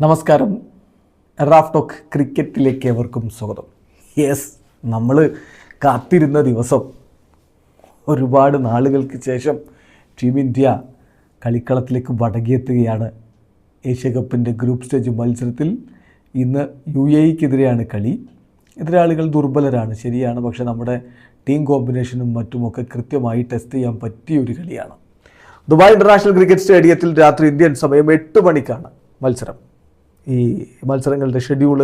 നമസ്കാരം. Raf talk ക്രിക്കറ്റിലേക്ക് ഏവർക്കും സ്വാഗതം. യെസ് നമ്മൾ കാത്തിരുന്ന ദിവസം ഒരുപാട് നാളുകൾക്ക് ശേഷം ടീം ഇന്ത്യ കളിക്കളത്തിലേക്ക് മടങ്ങിയെത്തുകയാണ് ഏഷ്യ കപ്പിന്റെ ഗ്രൂപ്പ് സ്റ്റേജ് മത്സരത്തിൽ ഇന്ന് യു എക്കെതിരെയാണ് കളി. എതിരാളികൾ ദുർബലരാണ് ശരിയാണ്. പക്ഷേ നമ്മുടെ ടീം കോമ്പിനേഷനും മറ്റുമൊക്കെ കൃത്യമായി ടെസ്റ്റ് ചെയ്യാൻ പറ്റിയ ഒരു കളിയാണ്. ദുബായ് ഇന്റർനാഷണൽ ക്രിക്കറ്റ് സ്റ്റേഡിയത്തിൽ രാത്രി ഇന്ത്യൻ സമയം എട്ട് മണിക്കാണ് മത്സരം. ഈ മത്സരങ്ങളുടെ ഷെഡ്യൂൾ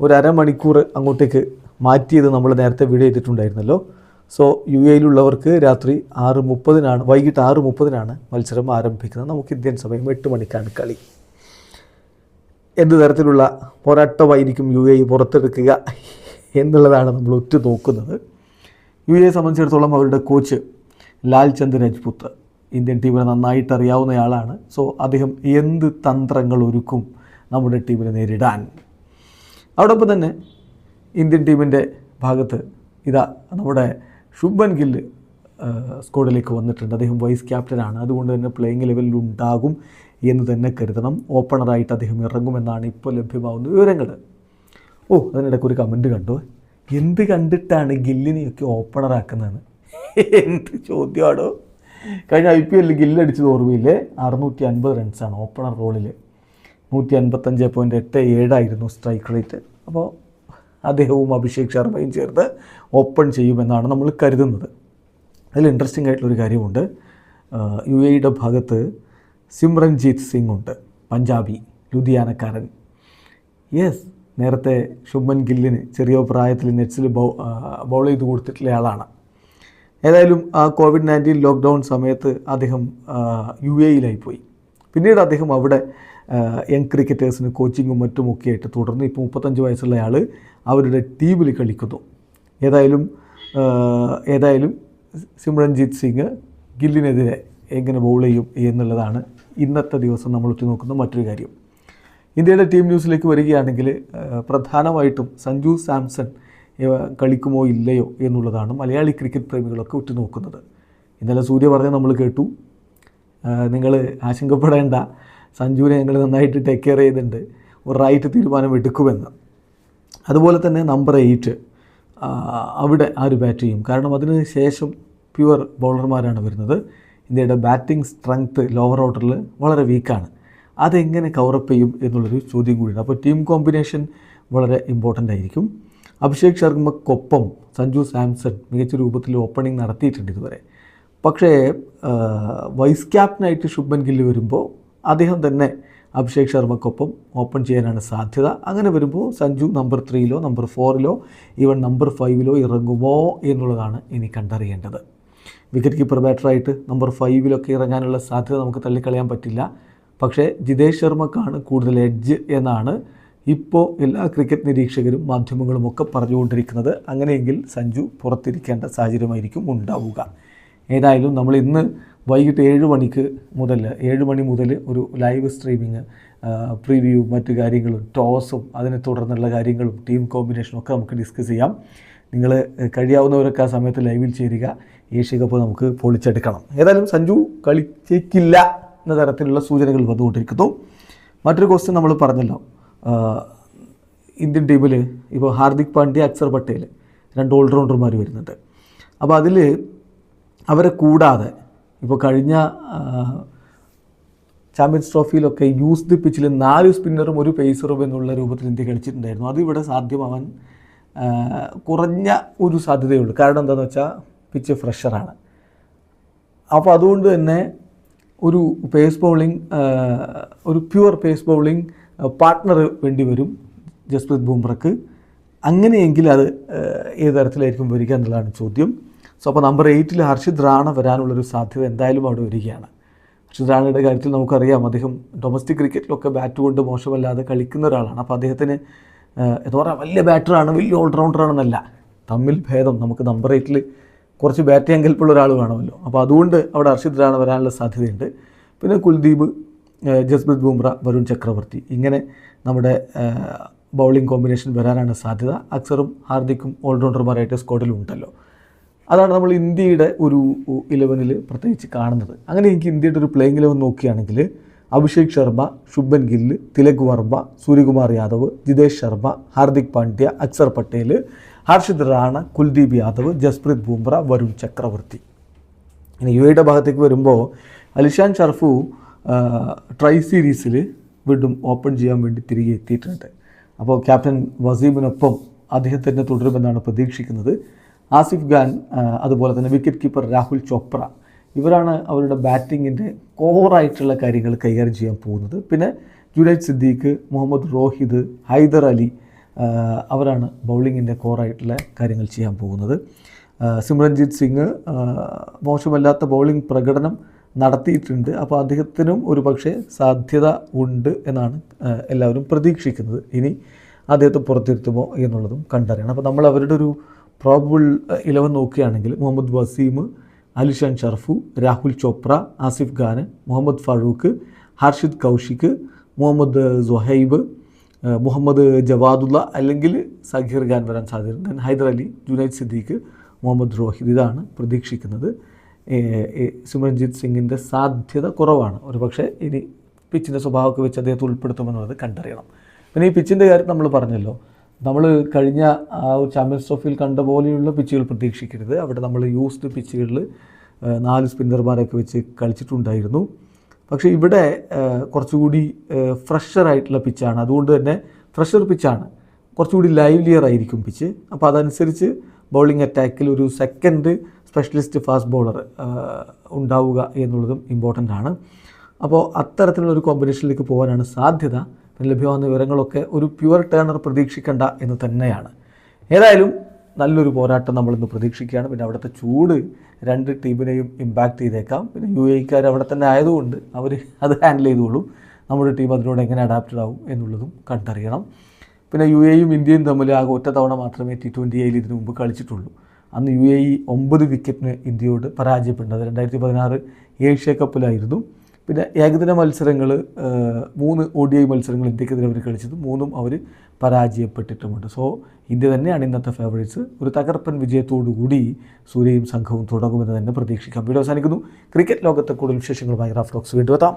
ഒരു അരമണിക്കൂർ അങ്ങോട്ടേക്ക് മാറ്റിയത് നമ്മൾ നേരത്തെ വീഡിയോ ചെയ്തിട്ടുണ്ടായിരുന്നല്ലോ. സോ യു എയിലുള്ളവർക്ക് രാത്രി ആറ് മുപ്പതിനാണ് വൈകിട്ട് ആറ് മുപ്പതിനാണ് മത്സരം ആരംഭിക്കുന്നത്. നമുക്ക് ഇന്ത്യൻ സമയം എട്ട് മണിക്കാണ് കളി. എന്ത് തരത്തിലുള്ള പോരാട്ടമായിരിക്കും യു എ പുറത്തെടുക്കുക എന്നുള്ളതാണ് നമ്മൾ ഒറ്റ നോക്കുന്നത് യു എയെ സംബന്ധിച്ചിടത്തോളം അവരുടെ കോച്ച് ലാൽ ചന്ദ് രജ്പുത്ത്. ഇന്ത്യൻ ടീമിനെ നന്നായിട്ട് അറിയാവുന്നയാളാണ് സോ അദ്ദേഹം എന്ത് തന്ത്രങ്ങൾ ഒരുക്കും നമ്മുടെ ടീമിനെ നേരിടാൻ. അതോടൊപ്പം തന്നെ ഇന്ത്യൻ ടീമിന്റെ ഭാഗത്ത് ഇതാ നമ്മുടെ ശുഭൻ ഗില്ല് സ്ക്വാഡിലേക്ക് വന്നിട്ടുണ്ട്. അദ്ദേഹം വൈസ് ക്യാപ്റ്റനാണ്. അതുകൊണ്ട് തന്നെ പ്ലേയിങ് ലെവലിൽ ഉണ്ടാകും എന്ന് തന്നെ കരുതണം. ഓപ്പണറായിട്ട് അദ്ദേഹം ഇറങ്ങുമെന്നാണ് ഇപ്പോൾ ലഭ്യമാവുന്ന വിവരങ്ങൾ. ഓ അതിനിടയ്ക്ക് ഒരു കമന്റ് കണ്ടു. എന്ത് കണ്ടിട്ടാണ് ഗില്ലിനെയൊക്കെ ഓപ്പണറാക്കുന്നതെന്ന് എന്ത് ചോദ്യമാണോ കഴിഞ്ഞ ഐ പി എല്ലിൽ ഗില്ലടിച്ചത് ഓർമ്മയില്ലേ? അറുന്നൂറ്റി അൻപത് റൺസാണ് ഓപ്പണർ റോളിൽ നൂറ്റി അൻപത്തഞ്ച് പോയിന്റ് എട്ട് ഏഴായിരുന്നു സ്ട്രൈക്ക് റേറ്റ് അപ്പോൾ അദ്ദേഹവും അഭിഷേക് ശർമ്മയും ചേർത്ത് ഓപ്പൺ ചെയ്യുമെന്നാണ് നമ്മൾ കരുതുന്നത്. അതിൽ ഇൻട്രസ്റ്റിംഗ് ആയിട്ടുള്ളൊരു കാര്യമുണ്ട്. യു എയുടെ ഭാഗത്ത് സിമ്രൻജീത് സിംഗ് ഉണ്ട് പഞ്ചാബി ലുധിയാനക്കാരൻ. യെസ് നേരത്തെ ശുഭൻ ഗില്ലിന് ചെറിയ പ്രായത്തിൽ നെറ്റ്സിൽ ബൗൾ ചെയ്ത് കൊടുത്തിട്ടുള്ള ആളാണ്. ഏതായാലും ആ കോവിഡ് നയന്റീൻ ലോക്ക്ഡൗൺ സമയത്ത് അദ്ദേഹം യു എയിലായി പോയി. പിന്നീട് അദ്ദേഹം അവിടെ യങ് ക്രിക്കറ്റേഴ്സിന് കോച്ചിങ്ങും മറ്റുമൊക്കെ ആയിട്ട് തുടർന്ന് ഇപ്പോൾ മുപ്പത്തഞ്ച് വയസ്സുള്ള ആൾ അവരുടെ ടീമിൽ കളിക്കുന്നു. ഏതായാലും ഏതായാലും സിമ്രൻജിത് സിംഗ് ഗില്ലിനെതിരെ എങ്ങനെ ബൗൾ ചെയ്യും എന്നുള്ളതാണ് ഇന്നത്തെ ദിവസം നമ്മൾ ഉറ്റുനോക്കുന്ന മറ്റൊരു കാര്യം. ഇന്ത്യയുടെ ടീം ന്യൂസിലേക്ക് വരികയാണെങ്കിൽ പ്രധാനമായിട്ടും സഞ്ജു സാംസൺ കളിക്കുമോ ഇല്ലയോ എന്നുള്ളതാണ് മലയാളി ക്രിക്കറ്റ് പ്രേമികളൊക്കെ ഉറ്റുനോക്കുന്നത്. ഇന്നലെ സൂര്യ പറഞ്ഞ് നമ്മൾ കേട്ടു. നിങ്ങൾ ആശങ്കപ്പെടേണ്ട. സഞ്ജുവിനെ ഞങ്ങൾ നന്നായിട്ട് ടേക്ക് കെയർ ചെയ്തിട്ടുണ്ട് ഒരു റൈറ്റ് തീരുമാനം എടുക്കുമെന്ന്. അതുപോലെ തന്നെ നമ്പർ എയ്റ്റ് അവിടെ ആര് ബാറ്റ് ചെയ്യും. കാരണം അതിന് ശേഷം പ്യുവർ ബൗളർമാരാണ് വരുന്നത്. ഇന്ത്യയുടെ ബാറ്റിംഗ് സ്ട്രെങ്ത്ത് ലോവർ ഓർഡറിൽ വളരെ വീക്കാണ് അതെങ്ങനെ കവറപ്പ് ചെയ്യും എന്നുള്ളൊരു ചോദ്യം കൂടിയാണ് അപ്പോൾ ടീം കോമ്പിനേഷൻ വളരെ ഇമ്പോർട്ടന്റ് ആയിരിക്കും. അഭിഷേക് ശർമ്മക്കൊപ്പം സഞ്ജു സാംസൺ മികച്ച രൂപത്തിൽ ഓപ്പണിംഗ് നടത്തിയിട്ടുണ്ട് ഇതുവരെ. പക്ഷേ വൈസ് ക്യാപ്റ്റനായിട്ട് ശുഭൻ ഗില്ല് വരുമ്പോൾ അദ്ദേഹം തന്നെ അഭിഷേക് ശർമ്മക്കൊപ്പം ഓപ്പൺ ചെയ്യാനാണ് സാധ്യത. അങ്ങനെ വരുമ്പോൾ സഞ്ജു നമ്പർ ത്രീയിലോ നമ്പർ ഫോറിലോ ഈവൻ നമ്പർ ഫൈവിലോ ഇറങ്ങുമോ എന്നുള്ളതാണ് ഇനി കണ്ടറിയേണ്ടത്. വിക്കറ്റ് കീപ്പർ ബാറ്ററായിട്ട് നമ്പർ ഫൈവിലൊക്കെ ഇറങ്ങാനുള്ള സാധ്യത നമുക്ക് തള്ളിക്കളയാൻ പറ്റില്ല. പക്ഷേ ജിതേഷ് ശർമ്മക്കാണ് കൂടുതൽ എഡ്ജ് എന്നാണ് ഇപ്പോൾ എല്ലാ ക്രിക്കറ്റ് നിരീക്ഷകരും മാധ്യമങ്ങളും ഒക്കെ പറഞ്ഞുകൊണ്ടിരിക്കുന്നത്. അങ്ങനെയെങ്കിൽ സഞ്ജു പുറത്തിരിക്കേണ്ട സാഹചര്യമായിരിക്കും ഉണ്ടാവുക. ഏതായാലും നമ്മൾ ഇന്ന് വൈകിട്ട് ഏഴ് മണിക്ക് മുതൽ ഏഴ് മണി മുതൽ ഒരു ലൈവ് സ്ട്രീമിങ് പ്രിവ്യൂ മറ്റു കാര്യങ്ങളും ടോസും അതിനെ തുടർന്നുള്ള കാര്യങ്ങളും ടീം കോമ്പിനേഷനും ഒക്കെ നമുക്ക് ഡിസ്കസ് ചെയ്യാം. നിങ്ങൾ കഴിയാവുന്നവരൊക്കെ ആ സമയത്ത് ലൈവിൽ ചേരുക. ഏഷ്യ കപ്പ് നമുക്ക് പൊളിച്ചെടുക്കണം. ഏതായാലും സഞ്ജു കളിച്ചേക്കില്ല എന്ന തരത്തിലുള്ള സൂചനകൾ വന്നുകൊണ്ടിരിക്കുന്നു. മറ്റൊരു ക്വസ്റ്റ്യൻ നമ്മൾ പറഞ്ഞല്ലോ. ഇന്ത്യൻ ടീമിൽ ഇപ്പോൾ ഹാർദിക് പാണ്ഡ്യ അക്സർ പട്ടേൽ രണ്ട് ഓൾറൗണ്ടർമാർ വരുന്നുണ്ട്. അപ്പോൾ അതിൽ അവരെ കൂടാതെ ഇപ്പോൾ കഴിഞ്ഞ ചാമ്പ്യൻസ് ട്രോഫിയിലൊക്കെ യൂസ്ഡ് പിച്ചിൽ നാല് സ്പിന്നറും ഒരു പേസറും എന്നുള്ള രൂപത്തിൽ ഇന്ത്യ കളിച്ചിട്ടുണ്ടായിരുന്നു. അതിവിടെ സാധ്യമാവാൻ കുറഞ്ഞ ഒരു സാധ്യതയുള്ളൂ. കാരണം എന്താണെന്ന് വെച്ചാൽ പിച്ച് ഫ്രഷറാണ് അപ്പോൾ അതുകൊണ്ട് തന്നെ ഒരു പേസ് ബൗളിംഗ് ഒരു പ്യുവർ പേസ് ബൗളിംഗ് പാർട്ട്ണർ വേണ്ടി വരും ജസ്പ്രീത് ബുംറക്ക്. അങ്ങനെയെങ്കിൽ അത് ഏത് തരത്തിലായിരിക്കും വരിക എന്നുള്ളതാണ് ചോദ്യം. സോ അപ്പോൾ നമ്പർ എയ്റ്റിൽ ഹർഷിത് റാണ വരാനുള്ളൊരു സാധ്യത എന്തായാലും അവിടെ വരികയാണ്. ഹർഷിത് റാണയുടെ കാര്യത്തിൽ നമുക്കറിയാം അദ്ദേഹം ഡൊമസ്റ്റിക് ക്രിക്കറ്റിലൊക്കെ ബാറ്റ് കൊണ്ട് മോശമല്ലാതെ കളിക്കുന്ന ഒരാളാണ്. അപ്പോൾ അദ്ദേഹത്തിന് എന്ന് പറഞ്ഞാൽ വലിയ ബാറ്ററാണ് വലിയ ഓൾറൗണ്ടറാണെന്നല്ല തമ്മിൽ ഭേദം നമുക്ക് നമ്പർ എയ്റ്റിൽ കുറച്ച് ബാറ്റ് ചെയ്യാൻ കെൽപ്പുള്ള ഒരാൾ വേണമല്ലോ. അപ്പോൾ അതുകൊണ്ട് അവിടെ ഹർഷിത് റാണ വരാനുള്ള സാധ്യതയുണ്ട്. പിന്നെ കുൽദീപ് ജസ്പ്രീത് ബുംറ വരുൺ ചക്രവർത്തി ഇങ്ങനെ നമ്മുടെ ബൗളിംഗ് കോമ്പിനേഷൻ വരാനാണ് സാധ്യത. അക്സറും ഹാർദിക്കും ഓൾറൗണ്ടർമാരായിട്ട് സ്ക്വാഡിലുണ്ടല്ലോ അതാണ് നമ്മൾ ഇന്ത്യയുടെ ഒരു ഇലവനിൽ പ്രത്യേകിച്ച് കാണുന്നത്. അങ്ങനെ എനിക്ക് ഇന്ത്യയുടെ ഒരു പ്ലേയിങ് ഇലവൻ നോക്കുകയാണെങ്കിൽ അഭിഷേക് ശർമ്മ ശുഭൻ ഗില്ല് തിലക് വർമ്മ സൂര്യകുമാർ യാദവ് ജിതേഷ് ശർമ്മ ഹാർദിക് പാണ്ഡ്യ അക്സർ പട്ടേൽ ഹർഷിത് റാണ കുൽദീപ് യാദവ് ജസ്പ്രീത് ബുംറ വരുൺ ചക്രവർത്തി. ഇനി യു എയുടെ ഭാഗത്തേക്ക് വരുമ്പോൾ അലിഷാൻ ഷർഫു ട്രൈ സീരീസിൽ വീണ്ടും ഓപ്പൺ ചെയ്യാൻ വേണ്ടി തിരികെ എത്തിയിട്ടുണ്ട്. അപ്പോൾ ക്യാപ്റ്റൻ വസീമിനൊപ്പം അദ്ദേഹത്തിന് തുടരുമെന്നാണ് പ്രതീക്ഷിക്കുന്നത്. ആസിഫ് ഖാൻ അതുപോലെ തന്നെ വിക്കറ്റ് കീപ്പർ രാഹുൽ ചോപ്ര ഇവരാണ് അവരുടെ ബാറ്റിങ്ങിന്റെ കോറായിട്ടുള്ള കാര്യങ്ങൾ കൈകാര്യം ചെയ്യാൻ പോകുന്നത്. പിന്നെ ജുനൈദ് സിദ്ദീഖ് മുഹമ്മദ് റോഹിദ് ഹൈദർ അലി അവരാണ് ബൗളിങ്ങിന്റെ കോറായിട്ടുള്ള കാര്യങ്ങൾ ചെയ്യാൻ പോകുന്നത്. സിമ്രൻജിത് സിംഗ് മോശമല്ലാത്ത ബൗളിംഗ് പ്രകടനം നടത്തിയിട്ടുണ്ട്. അപ്പോൾ അദ്ദേഹത്തിനും ഒരു പക്ഷേ സാധ്യത ഉണ്ട് എന്നാണ് എല്ലാവരും പ്രതീക്ഷിക്കുന്നത്. ഇനി അദ്ദേഹത്തെ പുറത്തിരുത്തുമോ എന്നുള്ളതും കണ്ടറിയണം. അപ്പോൾ നമ്മൾ അവരുടെ ഒരു പ്രോബിൾ ഇലവൻ നോക്കുകയാണെങ്കിൽ മുഹമ്മദ് വസീം അലിഷാൻ ഷർഫു രാഹുൽ ചോപ്ര ആസിഫ് ഖാൻ മുഹമ്മദ് ഫാറൂഖ് ഹർഷിദ് കൗശിക് മുഹമ്മദ് സുഹൈബ് മുഹമ്മദ് ജവാദുള്ള അല്ലെങ്കിൽ സഖീർ ഖാൻ വരാൻ സാധ്യതയുണ്ട് ഹൈദരലി ഹൈദർ അലി ജുനൈദ് സിദ്ദീഖ് മുഹമ്മദ് റോഹിദ് ഇതാണ് പ്രതീക്ഷിക്കുന്നത്. സിമ്രൻജിത് സിംഗിന്റെ സാധ്യത കുറവാണ്. ഒരു പക്ഷേ ഇനി പിച്ചിന്റെ സ്വഭാവമൊക്കെ വെച്ച് അദ്ദേഹത്തെ ഉൾപ്പെടുത്തുമെന്നുള്ളത് കണ്ടറിയണം. പിന്നെ ഈ പിച്ചിന്റെ കാര്യം നമ്മൾ പറഞ്ഞല്ലോ. നമ്മൾ കഴിഞ്ഞ ആ ചാമ്പ്യൻസ് ട്രോഫിയിൽ കണ്ട പോലെയുള്ള പിച്ചുകൾ പ്രതീക്ഷിക്കരുത്. അവിടെ നമ്മൾ യൂസ്ഡ് പിച്ചുകളിൽ നാല് സ്പിന്നർമാരൊക്കെ വെച്ച് കളിച്ചിട്ടുണ്ടായിരുന്നു. പക്ഷേ ഇവിടെ കുറച്ചുകൂടി ഫ്രഷറായിട്ടുള്ള പിച്ചാണ് അതുകൊണ്ട് തന്നെ ഫ്രഷർ പിച്ചാണ് കുറച്ചുകൂടി ലൈവ്ലിയർ ആയിരിക്കും പിച്ച് അപ്പോൾ അതനുസരിച്ച് ബൗളിംഗ് അറ്റാക്കിൽ ഒരു സെക്കൻഡ് സ്പെഷ്യലിസ്റ്റ് ഫാസ്റ്റ് ബോളർ ഉണ്ടാവുക എന്നുള്ളതും ഇമ്പോർട്ടന്റ് ആണ്. അപ്പോൾ അത്തരത്തിലുള്ള ഒരു കോമ്പിനേഷനിലേക്ക് പോകാനാണ് സാധ്യത. ലഭ്യമാകുന്ന വിവരങ്ങളൊക്കെ ഒരു പ്യുവർ ടേണർ പ്രതീക്ഷിക്കേണ്ട എന്ന് തന്നെയാണ്. ഏതായാലും നല്ലൊരു പോരാട്ടം നമ്മളിന്ന് പ്രതീക്ഷിക്കുകയാണ്. പിന്നെ അവിടുത്തെ ചൂട് രണ്ട് ടീമിനെയും ഇമ്പാക്റ്റ് ചെയ്തേക്കാം. പിന്നെ യു എക്കാർ അവിടെ തന്നെ ആയതുകൊണ്ട് അവർ അത് ഹാൻഡിൽ ചെയ്തോളും. നമ്മുടെ ടീം അതിനോട് എങ്ങനെ അഡാപ്റ്റഡ് ആവും എന്നുള്ളതും കണ്ടറിയണം. പിന്നെ യു എയും ഇന്ത്യയും തമ്മിൽ ആകെ ഒറ്റ തവണ മാത്രമേ ടി ട്വന്റി എയിൽ ഇതിനു മുമ്പ് കളിച്ചിട്ടുള്ളൂ. അന്ന് യു എ ഇ ഒമ്പത് വിക്കറ്റിന് ഇന്ത്യയോട് പരാജയപ്പെട്ടത്. രണ്ടായിരത്തി പതിനാറ് ഏഷ്യ കപ്പിലായിരുന്നു പിന്നെ ഏകദിന മത്സരങ്ങൾ മൂന്ന് ഒ ഡി ഐ മത്സരങ്ങൾ ഇന്ത്യക്കെതിരെ അവർ കളിച്ചത്. മൂന്നും അവർ പരാജയപ്പെട്ടിട്ടുമുണ്ട്. സോ ഇന്ത്യ തന്നെയാണ് ഇന്നത്തെ ഫേവറേറ്റ്സ് ഒരു തകർപ്പൻ വിജയത്തോടു കൂടി സൂര്യയും സംഘവും തുടങ്ങുമെന്ന് തന്നെ പ്രതീക്ഷിക്കാം. വീഡിയോ അവസാനിക്കുന്നു. ക്രിക്കറ്റ് ലോകത്തെ കൂടുതൽ വിശേഷങ്ങളുമായി റാഫ് ടോക്സ് വീണ്ടും എത്താം.